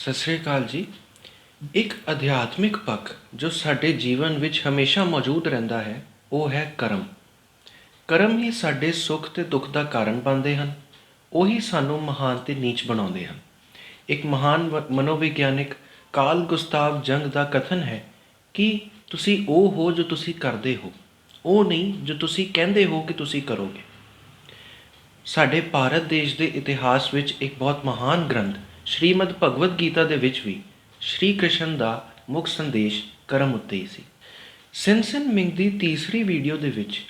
ਸਤਿ ਸ੍ਰੀ ਅਕਾਲ ਜੀ। ਇੱਕ ਅਧਿਆਤਮਿਕ ਪੱਖ ਜੋ ਸਾਡੇ ਜੀਵਨ ਵਿੱਚ ਹਮੇਸ਼ਾ ਮੌਜੂਦ ਰਹਿੰਦਾ ਹੈ, ਉਹ ਹੈ ਕਰਮ। ਕਰਮ ਹੀ ਸਾਡੇ ਸੁੱਖ ਤੇ ਦੁੱਖ ਦਾ ਕਾਰਨ ਬਣਦੇ ਹਨ, ਉਹੀ ਸਾਨੂੰ ਮਹਾਨ ਤੇ ਨੀਚ ਬਣਾਉਂਦੇ ਹਨ। ਇੱਕ ਮਹਾਨ ਵ- ਮਨੋਵਿਗਿਆਨਿਕ ਕਾਲ ਗੁਸਤਾਵ ਜੰਗ ਦਾ ਕਥਨ ਹੈ ਕਿ ਤੁਸੀਂ ਉਹ ਹੋ ਜੋ ਤੁਸੀਂ ਕਰਦੇ ਹੋ, ਉਹ ਨਹੀਂ ਜੋ ਤੁਸੀਂ ਕਹਿੰਦੇ ਹੋ ਕਿ ਤੁਸੀਂ ਕਰੋਗੇ। ਸਾਡੇ ਭਾਰਤ ਦੇਸ਼ ਦੇ ਇਤਿਹਾਸ ਵਿੱਚ ਇੱਕ ਬਹੁਤ ਮਹਾਨ ਗ੍ਰੰਥ ਸ਼੍ਰੀਮਦ ਭਗਵਦ ਗੀਤਾ ਦੇ ਵਿੱਚ ਵੀ ਸ਼੍ਰੀ ਕ੍ਰਿਸ਼ਨ ਦਾ ਮੁੱਖ ਸੰਦੇਸ਼ ਕਰਮ ਉੱਤੇ ਹੀ ਸੀ। ਸਿਨਸਿਨ ਮਿੰਗ ਦੀ ਤੀਸਰੀ ਵੀਡੀਓ ਦੇ ਵਿੱਚ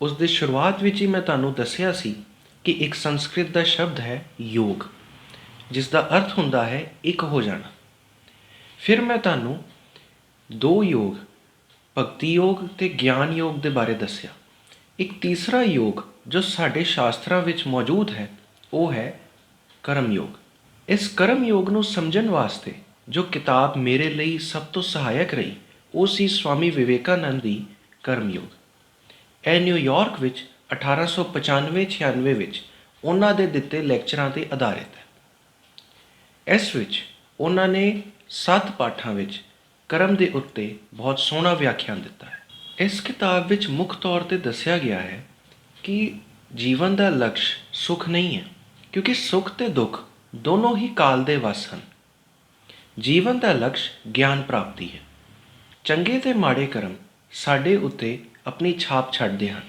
ਉਸ ਦੇ ਸ਼ੁਰੂਆਤ ਵਿੱਚ ਹੀ ਮੈਂ ਤੁਹਾਨੂੰ ਦੱਸਿਆ ਸੀ ਕਿ ਇੱਕ ਸੰਸਕ੍ਰਿਤ ਦਾ ਸ਼ਬਦ ਹੈ ਯੋਗ, ਜਿਸ ਦਾ ਅਰਥ ਹੁੰਦਾ ਹੈ ਇੱਕ ਹੋ ਜਾਣਾ। ਫਿਰ ਮੈਂ ਤੁਹਾਨੂੰ ਦੋ ਯੋਗ, ਭਗਤੀ ਯੋਗ ਤੇ ਗਿਆਨ ਯੋਗ ਦੇ ਬਾਰੇ ਦੱਸਿਆ। ਇੱਕ ਤੀਸਰਾ ਯੋਗ ਜੋ ਸਾਡੇ ਸ਼ਾਸਤਰਾਂ ਵਿੱਚ ਮੌਜੂਦ ਹੈ, ਉਹ ਹੈ ਕਰਮ ਯੋਗ। ਇਸ ਕਰਮ ਯੋਗ ਨੂੰ ਸਮਝਣ ਵਾਸਤੇ ਜੋ ਕਿਤਾਬ ਮੇਰੇ ਲਈ ਸਭ ਤੋਂ ਸਹਾਇਕ ਰਹੀ, ਉਹ ਸੀ ਸਵਾਮੀ ਵਿਵੇਕਾਨੰਦ ਦੀ ਕਰਮ ਯੋਗ ਇਹ ਨਿਊਯਾਰਕ ਵਿੱਚ 1895-96 ਵਿੱਚ ਉਹਨਾਂ ਦੇ ਦਿੱਤੇ ਲੈਕਚਰਾਂ ਤੇ ਆਧਾਰਿਤ ਹੈ। ਇਸ ਵਿੱਚ ਉਹਨਾਂ ਨੇ ਸੱਤ ਪਾਠਾਂ ਵਿੱਚ ਕਰਮ ਦੇ ਉੱਤੇ ਬਹੁਤ ਸੋਹਣਾ ਵਿਆਖਿਆਨ ਦਿੱਤਾ ਹੈ। ਇਸ ਕਿਤਾਬ ਵਿੱਚ ਮੁੱਖ ਤੌਰ ਤੇ ਦੱਸਿਆ ਗਿਆ ਹੈ ਕਿ ਜੀਵਨ ਦਾ ਲਕਸ਼ ਸੁਖ ਨਹੀਂ ਹੈ, ਕਿਉਂਕਿ ਸੁਖ ਤੇ ਦੁੱਖ ਦੋਨੋਂ ਹੀ ਕਾਲ ਦੇ ਵਸ ਹਨ। ਜੀਵਨ ਦਾ ਲਕਸ਼ ਗਿਆਨ ਪ੍ਰਾਪਤੀ ਹੈ। ਚੰਗੇ ਤੇ ਮਾੜੇ ਕਰਮ ਸਾਡੇ ਉੱਤੇ ਆਪਣੀ ਛਾਪ ਛੱਡਦੇ ਹਨ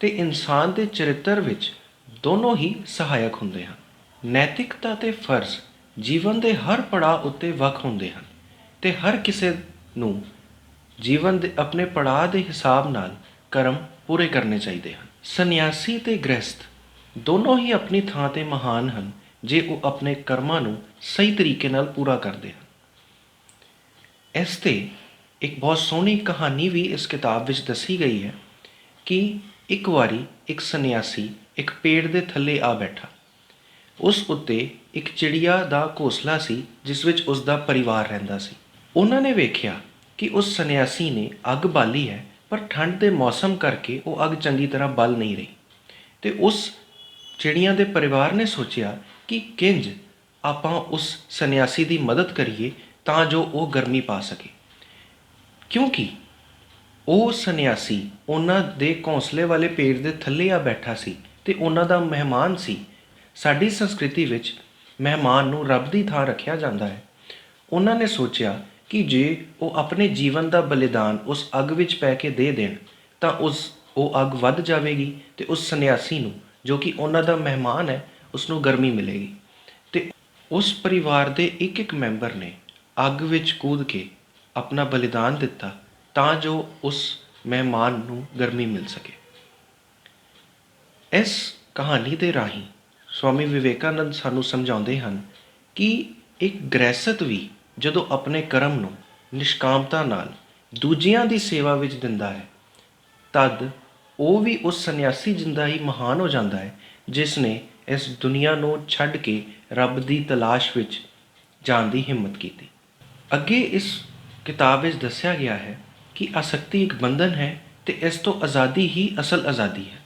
ਤੇ ਇਨਸਾਨ ਦੇ ਚਰਿੱਤਰ ਵਿੱਚ ਦੋਨੋਂ ਹੀ ਸਹਾਇਕ ਹੁੰਦੇ ਹਨ। ਨੈਤਿਕਤਾ ਤੇ ਫਰਜ਼ ਜੀਵਨ ਦੇ ਹਰ ਪੜਾਅ ਉੱਤੇ ਵੱਖ ਹੁੰਦੇ ਹਨ ਤੇ ਹਰ ਕਿਸੇ ਨੂੰ ਜੀਵਨ ਦੇ ਆਪਣੇ ਪੜਾਅ ਦੇ ਹਿਸਾਬ ਨਾਲ ਕਰਮ ਪੂਰੇ ਕਰਨੇ ਚਾਹੀਦੇ ਹਨ। ਸੰਨਿਆਸੀ ਤੇ ਗ੍ਰਸਥ ਦੋਨੋਂ ਹੀ ਆਪਣੀ ਥਾਂ ਤੇ ਮਹਾਨ ਹਨ ਜੇ ਉਹ ਆਪਣੇ ਕਰਮਾਂ ਨੂੰ ਸਹੀ ਤਰੀਕੇ ਨਾਲ ਪੂਰਾ ਕਰਦੇ ਹਨ। ਇਸ ਤੇ ਇੱਕ ਬਹੁਤ ਸੋਹਣੀ ਕਹਾਣੀ ਵੀ ਇਸ ਕਿਤਾਬ ਵਿੱਚ ਦੱਸੀ ਗਈ ਹੈ ਕਿ ਇੱਕ ਵਾਰੀ ਇੱਕ ਸੰਨਿਆਸੀ ਇੱਕ ਪੇੜ ਦੇ ਥੱਲੇ ਆ ਬੈਠਾ। ਉਸ ਉੱਤੇ ਇੱਕ ਚਿੜੀਆ ਦਾ ਘੋਸਲਾ ਸੀ, ਜਿਸ ਵਿੱਚ ਉਸ ਦਾ ਪਰਿਵਾਰ ਰਹਿੰਦਾ ਸੀ। ਉਹਨਾਂ ਨੇ ਵੇਖਿਆ ਕਿ ਉਸ ਸੰਨਿਆਸੀ ਨੇ ਅੱਗ ਬਾਲੀ ਹੈ, ਪਰ ਠੰਡ ਦੇ ਮੌਸਮ ਕਰਕੇ ਉਹ ਅੱਗ ਚੰਗੀ ਤਰ੍ਹਾਂ ਬਲ ਨਹੀਂ ਰਹੀ। ਤੇ ਉਸ ਚਿੜੀਆਂ ਦੇ ਪਰਿਵਾਰ ਨੇ ਸੋਚਿਆ ਕਿ ਕਿੰਜ ਆਪਾਂ ਉਸ ਸੰਨਿਆਸੀ ਦੀ ਮਦਦ ਕਰੀਏ ਤਾਂ ਜੋ ਉਹ ਗਰਮੀ ਪਾ ਸਕੇ। ਕਿਉਂਕਿ ਉਹ ਸੰਨਿਆਸੀ ਉਹਨਾਂ ਦੇ ਘੌਂਸਲੇ ਵਾਲੇ ਪੇੜ ਦੇ ਥੱਲੇ ਆ ਬੈਠਾ ਸੀ ਤੇ ਉਹਨਾਂ ਦਾ ਮਹਿਮਾਨ ਸੀ। ਸਾਡੀ ਸੰਸਕ੍ਰਿਤੀ ਵਿੱਚ ਮਹਿਮਾਨ ਨੂੰ ਰੱਬ ਦੀ ਥਾਂ ਰੱਖਿਆ ਜਾਂਦਾ ਹੈ। ਉਹਨਾਂ ਨੇ ਸੋਚਿਆ ਕਿ ਜੇ ਉਹ ਆਪਣੇ ਜੀਵਨ ਦਾ ਬਲੀਦਾਨ ਉਸ ਅੱਗ ਵਿੱਚ ਪੈ ਕੇ ਦੇ ਦੇਣ, ਤਾਂ ਉਸ, ਉਹ ਅੱਗ ਵੱਧ ਜਾਵੇਗੀ ਤੇ ਉਸ ਸੰਨਿਆਸੀ ਨੂੰ ਜੋ ਕਿ ਉਹਨਾਂ ਦਾ ਮਹਿਮਾਨ ਹੈ ਉਸ ਨੂੰ ਗਰਮੀ ਮਿਲੇਗੀ। ਤੇ ਉਸ ਪਰਿਵਾਰ ਦੇ ਇੱਕ ਇੱਕ ਮੈਂਬਰ ਨੇ ਅੱਗ ਵਿੱਚ ਕੂਦ ਕੇ ਆਪਣਾ ਬਲੀਦਾਨ ਦਿੱਤਾ ਤਾਂ ਜੋ ਉਸ ਮਹਿਮਾਨ ਨੂੰ ਗਰਮੀ ਮਿਲ ਸਕੇ। ਇਸ ਕਹਾਣੀ ਦੇ ਰਾਹੀਂ ਸਵਾਮੀ ਵਿਵੇਕਾਨੰਦ ਸਾਨੂੰ ਸਮਝਾਉਂਦੇ ਹਨ ਕਿ ਇੱਕ ਗ੍ਰਹਿਸਤ ਵੀ ਜਦੋਂ ਆਪਣੇ ਕਰਮ ਨੂੰ ਨਿਸ਼ਕਾਮਤਾ ਨਾਲ ਦੂਜਿਆਂ ਦੀ ਸੇਵਾ ਵਿੱਚ ਦਿੰਦਾ ਹੈ, ਤਦ ਉਹ ਵੀ ਉਸ ਸੰਨਿਆਸੀ ਜਿੰਦਾ ਹੀ ਮਹਾਨ ਹੋ ਜਾਂਦਾ ਹੈ, ਜਿਸ ਨੇ ਇਸ ਦੁਨੀਆ ਨੂੰ ਛੱਡ ਕੇ ਰੱਬ ਦੀ ਤਲਾਸ਼ ਵਿੱਚ ਜਾਣ ਦੀ ਹਿੰਮਤ ਕੀਤੀ। ਅੱਗੇ ਇਸ ਕਿਤਾਬ ਵਿੱਚ ਦੱਸਿਆ ਗਿਆ ਹੈ ਕਿ ਆਸਕਤੀ ਇੱਕ ਬੰਧਨ ਹੈ ਤੇ ਇਸ ਤੋਂ ਆਜ਼ਾਦੀ ਹੀ ਅਸਲ ਆਜ਼ਾਦੀ ਹੈ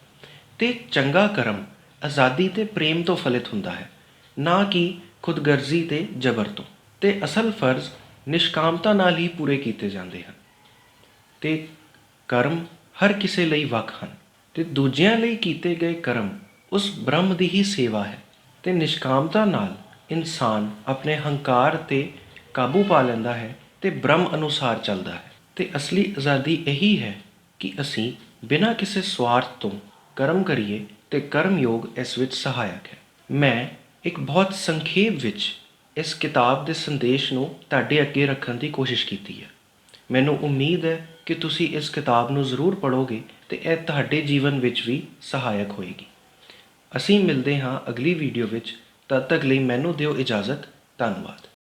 ਤੇ ਚੰਗਾ ਕਰਮ ਆਜ਼ਾਦੀ ਤੇ ਪ੍ਰੇਮ ਤੋਂ ਫਲਿਤ ਹੁੰਦਾ ਹੈ, ਨਾ ਕਿ ਖੁਦਗਰਜ਼ੀ ਤੇ ਜ਼ਬਰ ਤੋਂ। ਤੇ ਅਸਲ ਫਰਜ਼ ਨਿਸ਼ਕਾਮਤਾ ਨਾਲ ਹੀ ਪੂਰੇ ਕੀਤੇ ਜਾਂਦੇ ਹਨ। ਤੇ ਕਰਮ ਹਰ ਕਿਸੇ ਲਈ ਵੱਖ ਹਨ ਤੇ ਦੂਜਿਆਂ ਲਈ ਕੀਤੇ ਗਏ ਕਰਮ ਉਸ ਬ੍ਰਹਮ ਦੀ ਹੀ ਸੇਵਾ ਹੈ ਤੇ ਨਿਸ਼ਕਾਮਤਾ ਨਾਲ ਇਨਸਾਨ ਆਪਣੇ ਹੰਕਾਰ ਤੇ ਕਾਬੂ ਪਾ ਲੈਂਦਾ ਹੈ ਤੇ ਬ੍ਰਹਮ ਅਨੁਸਾਰ ਚੱਲਦਾ ਹੈ। ਤੇ ਅਸਲੀ ਆਜ਼ਾਦੀ ਇਹੀ ਹੈ ਕਿ ਅਸੀਂ ਬਿਨਾਂ ਕਿਸੇ ਸਵਾਰਥ ਤੋਂ ਕਰਮ ਕਰੀਏ ਤੇ ਕਰਮ ਯੋਗ ਇਸ ਵਿੱਚ ਸਹਾਇਕ ਹੈ। ਮੈਂ ਇੱਕ ਬਹੁਤ ਸੰਖੇਪ ਵਿੱਚ ਇਸ ਕਿਤਾਬ ਦੇ ਸੰਦੇਸ਼ ਨੂੰ ਤੁਹਾਡੇ ਅੱਗੇ ਰੱਖਣ ਦੀ ਕੋਸ਼ਿਸ਼ ਕੀਤੀ ਹੈ। ਮੈਨੂੰ ਉਮੀਦ ਹੈ ਕਿ ਤੁਸੀਂ ਇਸ ਕਿਤਾਬ ਨੂੰ ਜ਼ਰੂਰ ਪੜ੍ਹੋਗੇ ਤੇ ਇਹ ਤੁਹਾਡੇ ਜੀਵਨ ਵਿੱਚ ਵੀ ਸਹਾਇਕ ਹੋਏਗੀ। ਅਸੀਂ ਮਿਲਦੇ ਹਾਂ ਅਗਲੀ ਵੀਡੀਓ ਵਿੱਚ। ਤਦ ਤੱਕ ਲਈ ਮੈਨੂੰ ਦਿਓ ਇਜਾਜ਼ਤ। ਧੰਨਵਾਦ।